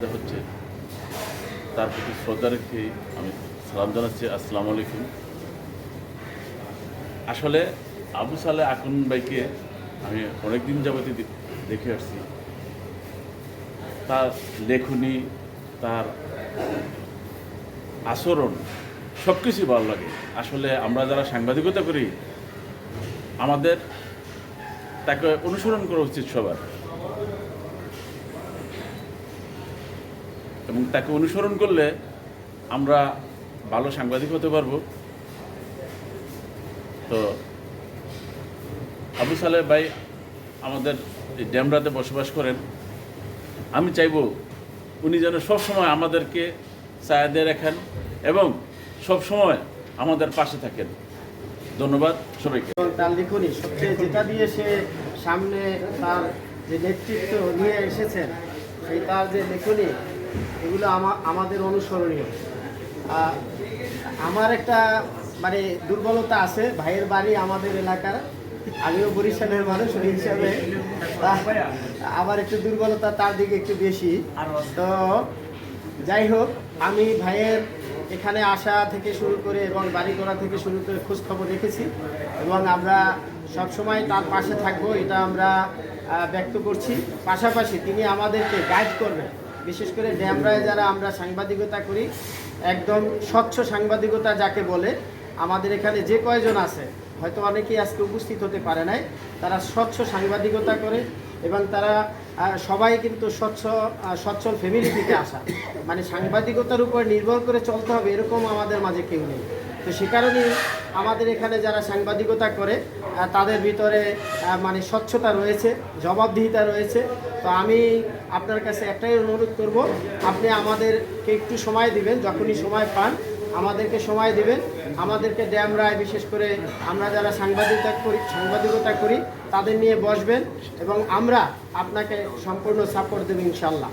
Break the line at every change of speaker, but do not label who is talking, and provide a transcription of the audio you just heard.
হচ্ছে তার প্রতি শ্রদ্ধা রেখে আমি সালাম জানাচ্ছি, আসসালামু আলাইকুম। আসলে আবু সালে আকন ভাইকে আমি অনেক দিন যাবতীয় দেখে আসছি। তার লেখনী, তার আচরণ সব কিছুই ভালো লাগে। আসলে আমরা যারা সাংবাদিকতা করি, আমাদের তাকে অনুসরণ করা উচিত সবার। এবং তাকে অনুসরণ করলে আমরা ভালো সাংবাদিক হতে পারব। তো আবু সালেহ ভাই আমাদের ড্যামরাতে বসবাস করেন। আমি চাইব উনি যেন সবসময় আমাদেরকে ছায়া দিয়ে রাখেন এবং সবসময় আমাদের পাশে থাকেন। ধন্যবাদ সবাইকে।
তার লিখনি, সবচেয়ে যেটা দিয়ে সে সামনে তার যে নেতৃত্ব নিয়ে এসেছেন, সেই তার যে লেখনি এগুলো আমা- আমাদের অনুসরণীয়। আমার একটা মানে দুর্বলতা আছে, ভাইয়ের বাড়ি আমাদের এলাকার, আমিও বরিশালের মানুষ ওই হিসাবে। আমার একটু দুর্বলতা তার দিকে একটু বেশি। তো যাই হোক, আমি ভাইয়ের এখানে আসা থেকে শুরু করে এবং বাড়ি করা থেকে শুরু করে খোঁজ খবর রেখেছি এবং আমরা সবসময় তার পাশে থাকব, এটা আমরা ব্যক্ত করছি। পাশাপাশি তিনি আমাদেরকে গাইড করবেন। বিশেষ করে ড্যামরায় যারা আমরা সাংবাদিকতা করি একদম স্বচ্ছ সাংবাদিকতা যাকে বলে আমাদের এখানে যে কয়জন আছে হয়তো অনেকেই আজকে উপস্থিত হতে পারে নাই তারা স্বচ্ছ সাংবাদিকতা করে এবং তারা সবাই কিন্তু স্বচ্ছ আহ, সচ্ছল ফ্যামিলি থেকে আসা। মানে সাংবাদিকতার উপর নির্ভর করে চলতে হবে এরকম আমাদের মাঝে কেউ নেই। তো সে কারণেই আমাদের এখানে যারা সাংবাদিকতা করে তাদের ভিতরে মানে স্বচ্ছতা রয়েছে, জবাবদিহিতা রয়েছে। তো আমি আপনার কাছে একটাই অনুরোধ করব, আপনি আমাদেরকে একটু সময় দিবেন, যখনই সময় পান, আমাদেরকে সময় দিবেন। আমাদেরকে ড্যাম রায় বিশেষ করে আমরা যারা সাংবাদিকতা করি সাংবাদিকতা করি, তাদের নিয়ে বসবেন এবং আমরা আপনাকে সম্পূর্ণ সাপোর্ট দেবো ইনশাল্লাহ